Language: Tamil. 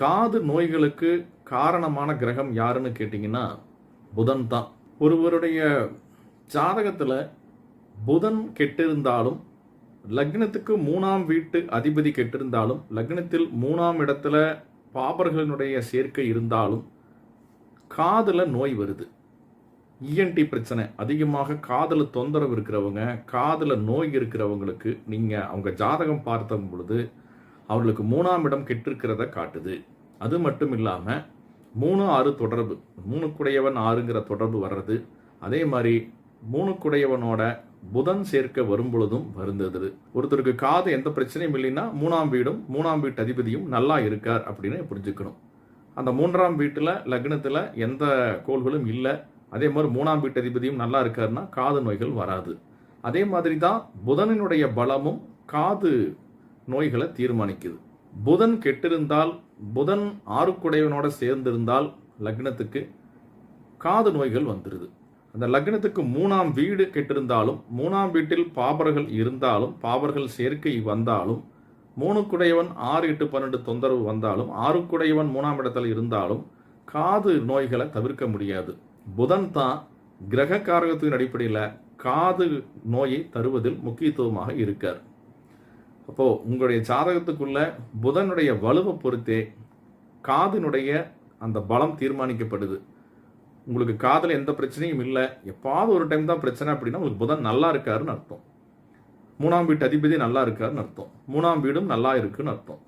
காது நோய்களுக்கு காரணமான கிரகம் யாருன்னு கேட்டிங்கன்னா புதன் தான். ஒருவருடைய ஜாதகத்தில் புதன் கெட்டிருந்தாலும் லக்னத்துக்கு மூணாம் வீட்டு அதிபதி கெட்டிருந்தாலும் லக்னத்தில் மூணாம் இடத்துல பாபர்களினுடைய சேர்க்கை இருந்தாலும் காதில் நோய் வருது. இஎன்டி பிரச்சனை. அதிகமாக காதில் தொந்தரவு இருக்கிறவங்க காதில் நோய் இருக்கிறவங்களுக்கு நீங்கள் அவங்க ஜாதகம் பார்த்த பொழுது அவர்களுக்கு மூணாம் இடம் கெட்டிருக்கிறத காட்டுது. அது மட்டும் இல்லாமல் மூணு ஆறு தொடர்பு மூணுக்குடையவன் ஆறுங்கிற தொடர்பு வர்றது அதே மாதிரி மூணுக்குடையவனோட புதன் சேர்க்க வரும் பொழுதும் வருந்தது. ஒருத்தருக்கு காது எந்த பிரச்சனையும் இல்லைன்னா மூணாம் வீடும் மூணாம் வீட்டு அதிபதியும் நல்லா இருக்கார் அப்படின்னு புரிஞ்சுக்கணும். அந்த மூன்றாம் வீட்டில் லக்னத்தில் எந்த கோள்களும் இல்லை. அதே மாதிரி மூணாம் வீட்டு அதிபதியும் நல்லா இருக்காருன்னா காது நோய்கள் வராது. அதே மாதிரி தான் புதனினுடைய பலமும் காது நோய்களை தீர்மானிக்குது. புதன் கெட்டிருந்தால் புதன் ஆறுக்குடையவனோட சேர்ந்திருந்தால் லக்னத்துக்கு காது நோய்கள் வந்துடுது அந்த லக்னத்துக்கு மூணாம் வீடு கெட்டிருந்தாலும் மூணாம் வீட்டில் பாபர்கள் இருந்தாலும் பாபர்கள் சேர்க்கை வந்தாலும் மூணுக்குடையவன் ஆறு எட்டு பன்னெண்டு தொந்தரவு வந்தாலும் ஆறுக்குடையவன் மூணாம் இடத்துல இருந்தாலும் காது நோய்களை தவிர்க்க முடியாது. புதன் தான் கிரக காரகத்தின் அடிப்படையில் காது நோயை தருவதில் முக்கியத்துவமாக இருக்கார். அப்போ உங்களுடைய ஜாதகத்துக்குள்ள புதனுடைய வலுவை பொறுத்தே காதினுடைய அந்த பலம் தீர்மானிக்கப்படுது. உங்களுக்கு காதில் எந்த பிரச்சனையும் இல்லை. எப்பாவது ஒரு டைம் தான் பிரச்சனை அப்படின்னா உங்களுக்கு புதன் நல்லா இருக்காருன்னு அர்த்தம். மூணாம் வீட்டு அதிபதி நல்லா இருக்காருன்னு அர்த்தம். மூணாம் வீடும் நல்லா இருக்குன்னு அர்த்தம்.